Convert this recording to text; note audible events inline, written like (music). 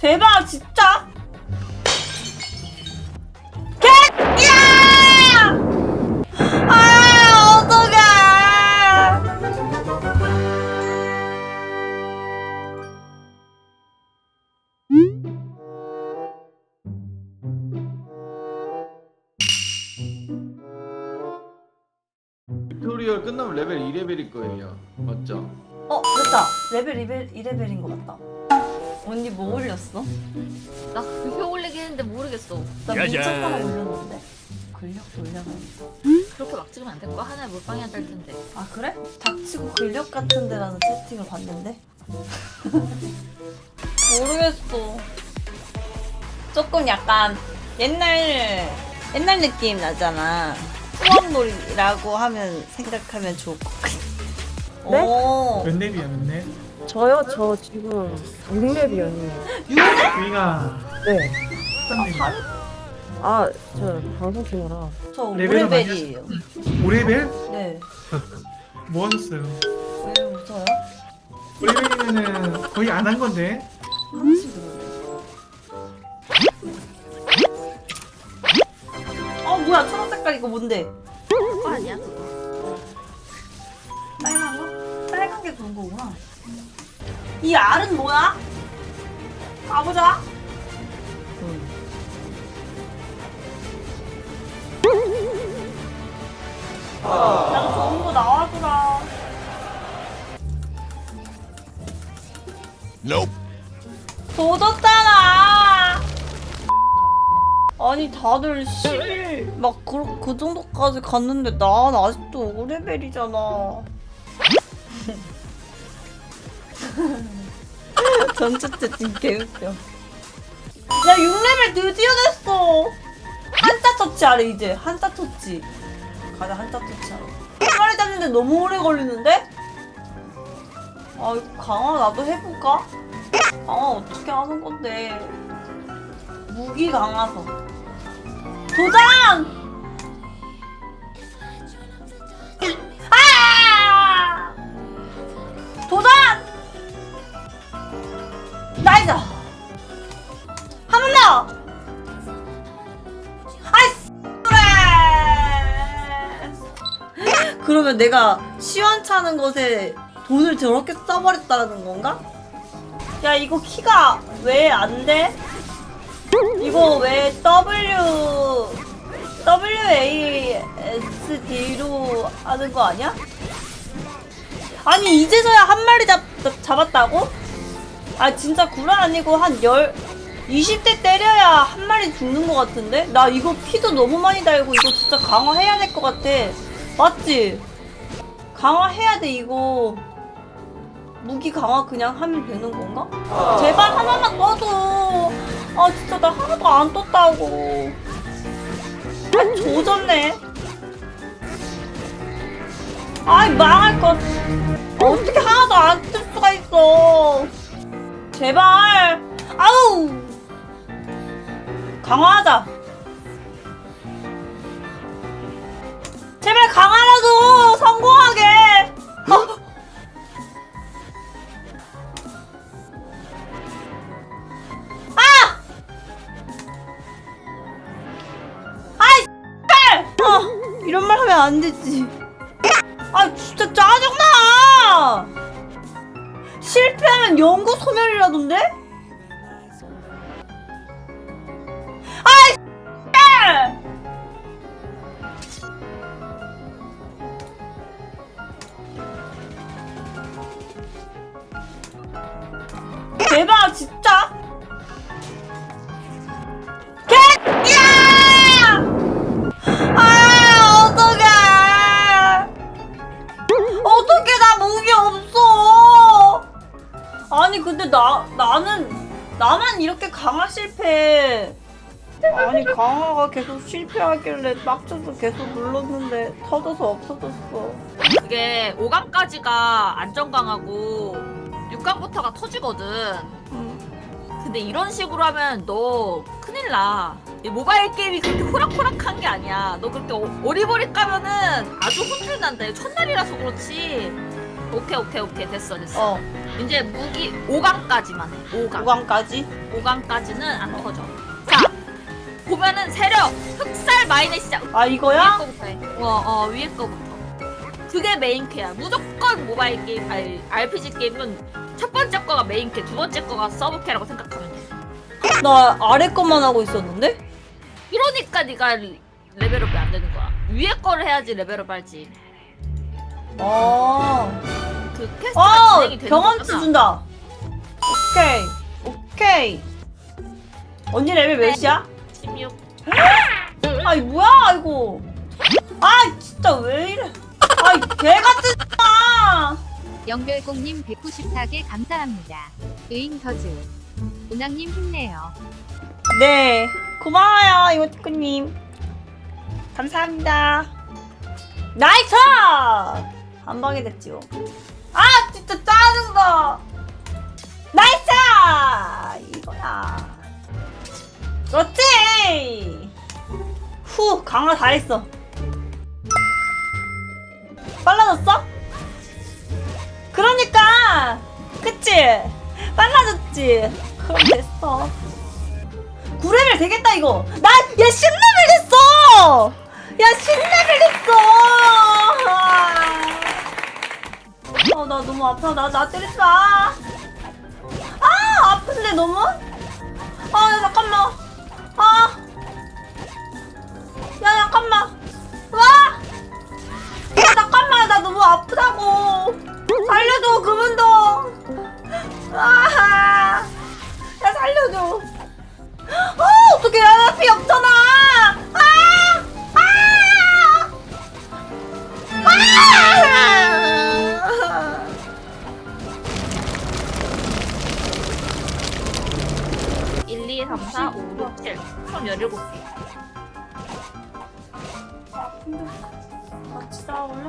대박 진짜 아 끝나면 레벨 2레벨일 거예요. 맞죠? 어 됐다 레벨 2레벨, 2레벨인 것 같다 언니 뭐 올렸어? 나 그게 올리긴 했는데 모르겠어. 나. 문자 하나 올렸는데 근력 올려가야겠다 그렇게 막 찍으면 안 될 거야. 하나에 몰빵해야 될 텐데. 아 그래? 닥치고 근력 같은 데라는 채팅을 봤는데 (laughs) 모르겠어 조금 약간 옛날 옛날 느낌 나잖아 수학놀이라고 하면 생각하면 좋을 것 같아 네? 오 몇 랩이야 몇 랩? 저요? 저 지금 6렙이요. 저희가 네. 한 랩. 아, 저 방송 중이라. 저 레벨은 5레벨이에요 5레벨? 네 (laughs) 뭐 하셨어요? 왜 웃어요? 5레벨이면은 거의 안 한 건데 하나씩 그러네 어 뭐야 초록색깔 이거 뭔데? 그거 아니야? 거? 빨간 게 그런 거구나. 이 알은 뭐야? 가보자. 나도 좋은 거 나와주라. 도졌잖아. 아니 다들 11막 그, 그 정도까지 갔는데 난 아직도 5레벨이잖아. (laughs) 전체 채팅 개웃겨. 야 6레벨 드디어 됐어. 한자 터치 하래 이제 한자 터치. 가자 한자 터치 하러. 한 마리 잡는데 너무 오래 걸리는데? 아 이거 강화 나도 해볼까? 강화 어떻게 하는 건데? 무기 강화서. 도전! 그러면 내가 시원찮은 것에 돈을 저렇게 써버렸다는 건가? 야 이거 키가 왜 안 돼? 이거 왜 W W A S D로 하는 거 아니야? 아니 이제서야 한 마리 잡, 잡았다고? 아 진짜 구라 아니고 한열 20대 때려야 한 마리 죽는 것 같은데? 나 이거 피도 너무 많이 달고 이거 진짜 강화해야 될 것 같아 맞지? 강화해야 돼 이거. 무기 강화 그냥 하면 되는 건가? 제발 하나만 떠줘. 아 진짜 나 하나도 안 떴다고. 아 조졌네. 아이 망할 것. 어떻게 하나도 안 뜰 수가 있어. 제발. 아우! 강화하자 이런 말 하면 안 되지 아 진짜 짜증나 실패하면 연구 소멸이라던데? 발! 대박 진짜 근데 나 나는 나만 이렇게 강화 실패 아니 강화가 계속 실패하길래 빡쳐서 계속 눌렀는데 터져서 없어졌어 그게 5강까지가 안정강하고 6강부터가 터지거든. 음. 근데 이런 식으로 하면 너 큰일 나. 이 모바일 게임이 그렇게 호락호락한 게 아니야. 너 그렇게 어- 어리버리 까면은 아주 혼쭐 난다. 첫날이라서 그렇지. 오케이 오케이 오케이 됐어 됐어. 어 이제 무기 5강까지만 해. 5강. 5강까지 5강 까지는 안 터져. 자 보면은 세력 흑살 마인의 시작. 아 위에 이거야? 거부터 해. 어, 어 위에 거부터. 그게 메인캐야. 무조건 모바일 게임, 아니 RPG 게임은 첫 번째 거가 메인캐, 두 번째 거가 서브캐라고 생각하면 돼. 나 아래 것만 하고 있었는데? 이러니까 네가 레벨업이 안 되는 거야. 위에 거를 해야지 레벨업 할지. 어 그 퀘스트가 어, 진행이 되는 경험치. 준다. 오케이, 오케이. 언니 레벨 몇이야? 16. 아이 뭐야 이거? 아 진짜 왜 이래? 아이 개 같은 아. 영별공님 194개 감사합니다. 의잉터즈. 운항님 힘내요. 네, 고마워요 이모티콘님. 감사합니다. 나이스! 한 방에 됐지요. 아 진짜 짜증나. 나이스! 이거야. 그렇지. 후 강화 다 했어. 빨라졌어? 그러니까 그치? 빨라졌지. 그럼 됐어. 9레벨 되겠다 이거 나야 10레벨 됐어 야 10레벨 됐어 어 나 너무 아파. 나 나 때리지 마 아 아픈데 너무 3, 4, 5, 6, 7. 총 17개. 같이 싸울래?